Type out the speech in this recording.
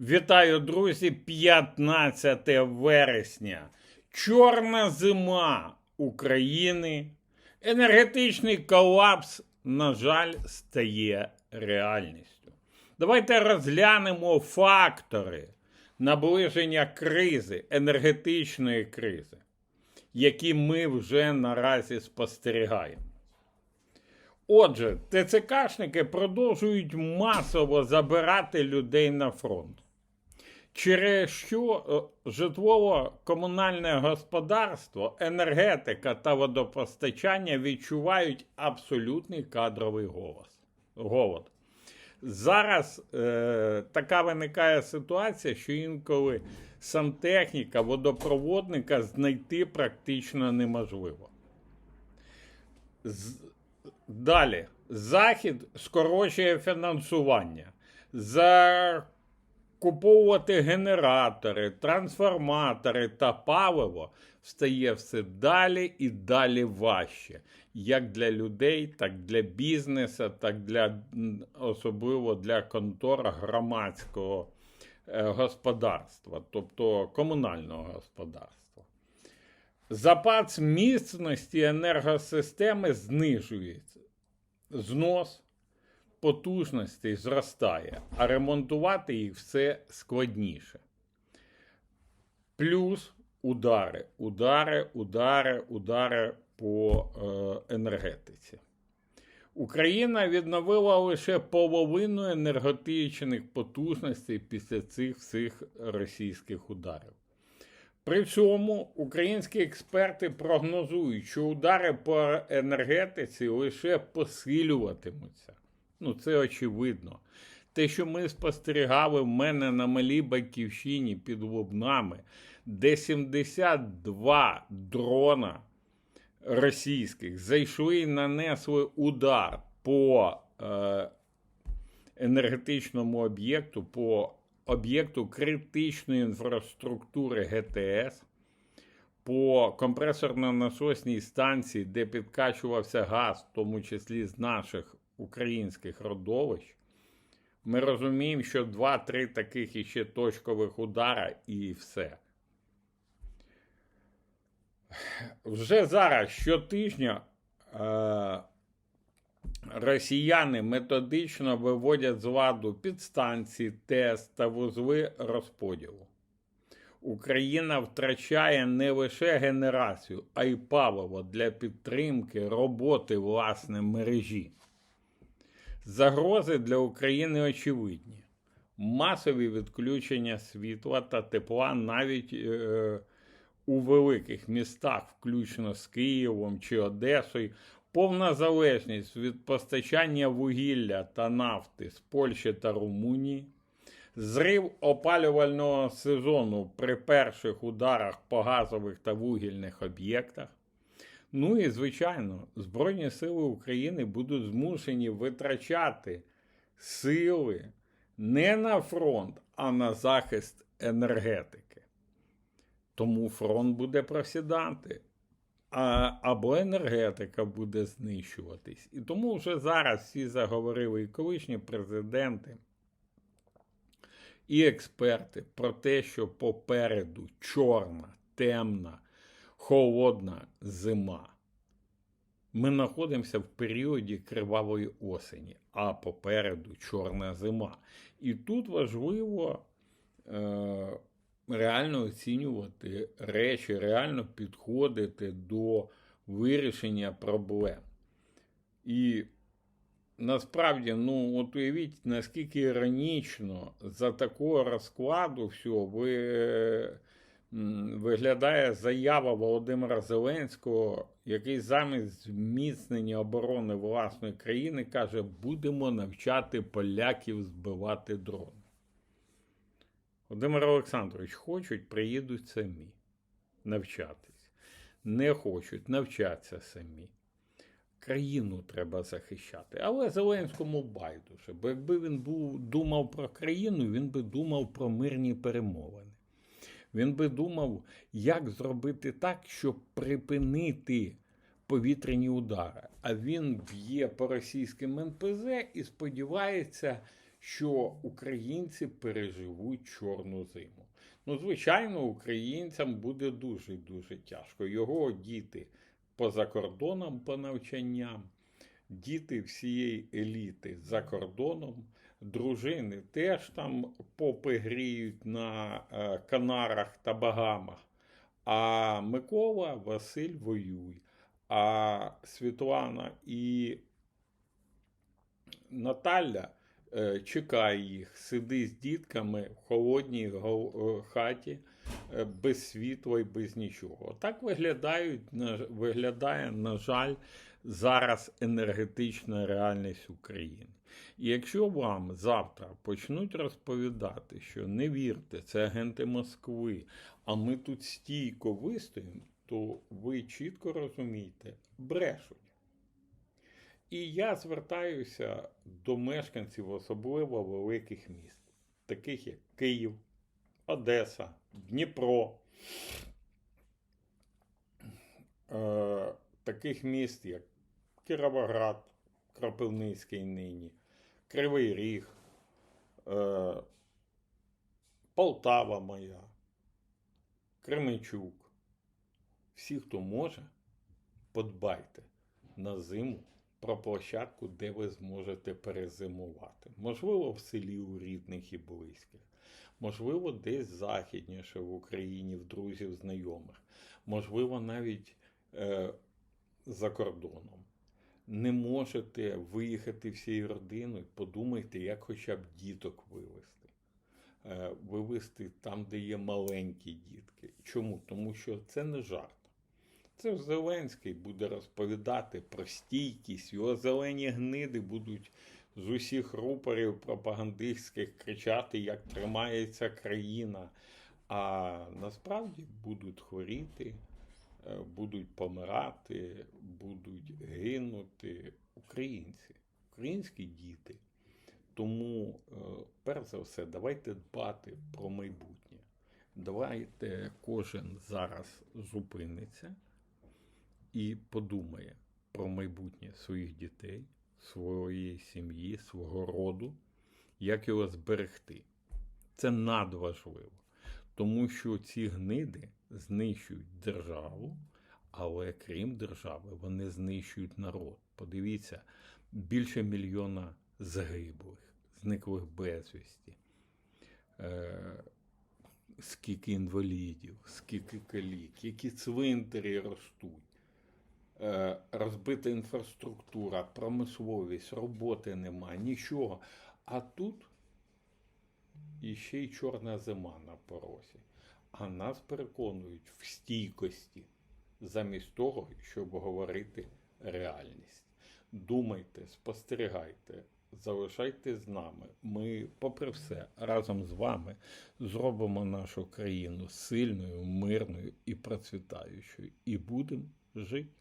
Вітаю, друзі! 15 вересня. Чорна зима України. Енергетичний колапс, на жаль, стає реальністю. Давайте розглянемо фактори наближення кризи, енергетичної кризи, які ми вже наразі спостерігаємо. Отже, ТЦКшники продовжують масово забирати людей на фронт, через що е, житлово-комунальне господарство, енергетика та водопостачання відчувають абсолютний кадровий голос, голод. Зараз е, така виникає ситуація, що інколи сантехніка, водопроводника знайти практично неможливо. З- Далі. Захід скорочує фінансування. Закуповувати генератори, трансформатори та паливо стає все далі і далі важче. Як для людей, так для бізнесу, так для особливо для контор громадського е, господарства, тобто комунального господарства. Запас міцності енергосистеми знижується, знос потужностей зростає, а ремонтувати їх все складніше. Плюс удари, удари, удари, удари по е, енергетиці. Україна відновила лише половину енергетичних потужностей після цих всіх російських ударів. При цьому українські експерти прогнозують, що удари по енергетиці лише посилюватимуться. Ну, це очевидно. Те, що ми спостерігали в мене на малій батьківщині під Лубнами, де 72 дрона російських зайшли і нанесли удар по е, енергетичному об'єкту, по об'єкту критичної інфраструктури ГТС, по компресорно-насосній станції, де підкачувався газ, в тому числі з наших українських родовищ, ми розуміємо, що 2-3 таких іще точкових удара і все. Вже зараз щотижня е, росіяни методично виводять з ладу підстанції, ТЕС та вузли розподілу. Україна втрачає не лише генерацію, а й паливо для підтримки роботи власне мережі. Загрози для України очевидні. Масові відключення світла та тепла навіть е, у великих містах, включно з Києвом чи Одесою, повна залежність від постачання вугілля та нафти з Польщі та Румунії, зрив опалювального сезону при перших ударах по газових та вугільних об'єктах. Ну і, звичайно, Збройні Сили України будуть змушені витрачати сили не на фронт, а на захист енергетики. Тому фронт буде просідати, а, або енергетика буде знищуватись. І тому вже зараз всі заговорили і колишні президенти, і експерти про те, що попереду чорна, темна, холодна зима. Ми знаходимося в періоді кривавої осені, а попереду чорна зима. І тут важливо е, реально оцінювати речі, реально підходити до вирішення проблем. І насправді, ну, от уявіть, наскільки іронічно за такого розкладу всього ви, виглядає заява Володимира Зеленського, який замість зміцнення оборони власної країни каже, будемо навчати поляків збивати дрони. Володимир Олександрович, хочуть, приїдуть самі навчатись. Не хочуть, навчаться самі. Країну треба захищати. Але Зеленському байдуже. Бо якби він був, думав про країну, він би думав про мирні перемовини. Він би думав, як зробити так, щоб припинити повітряні удари. А він б'є по російським НПЗ і сподівається, що українці переживуть чорну зиму. Ну, звичайно, українцям буде дуже дуже тяжко. Його діти поза кордоном по навчанням, діти всієї еліти за кордоном, дружини теж там попи гріють на е, Канарах та Багамах. А Микола Василь воює. А Світлана і Наталя е, чекає їх, сиди з дітками в холодній е, хаті без світла і без нічого. Так виглядають, виглядає, на жаль, зараз енергетична реальність України. І якщо вам завтра почнуть розповідати, що не вірте, це агенти Москви, а ми тут стійко вистоїмо, то ви чітко розумієте, брешуть. І я звертаюся до мешканців особливо великих міст, таких як Київ, Одеса, Дніпро, е, таких міст, як Кіровоград, Кропивницький нині, Кривий Ріг, е, Полтава моя, Кременчук. Всі, хто може, подбайте на зиму про площадку, де ви зможете перезимувати. Можливо, в селі у рідних і близьких, можливо, десь західніше в Україні, в друзів, знайомих, можливо, навіть е, за кордоном. Не можете виїхати всією родиною, подумайте, як хоча б діток вивезти. Е, Вивезти там, де є маленькі дітки. Чому? Тому що це не жарт. Це Зеленський буде розповідати про стійкість, його зелені гниди будуть з усіх рупорів пропагандистських кричати, як тримається країна. А насправді будуть хворіти, будуть помирати, будуть гинути українці, українські діти. Тому, е, перш за все, давайте дбати про майбутнє. Давайте кожен зараз зупиниться і подумає про майбутнє своїх дітей, своєї сім'ї, свого роду, як його зберегти. Це надважливо, тому що ці гниди знищують державу, але крім держави, вони знищують народ. Подивіться, більше мільйона загиблих, зниклих безвісті. Е, скільки інвалідів, скільки калік, які цвинтарі ростуть, е, розбита інфраструктура, промисловість, роботи нема, нічого. А тут іще й чорна зима на порозі. А нас переконують в стійкості, замість того, щоб говорити реальність. Думайте, спостерігайте, залишайте з нами. Ми, попри все, разом з вами зробимо нашу країну сильною, мирною і процвітаючою. І будемо жити.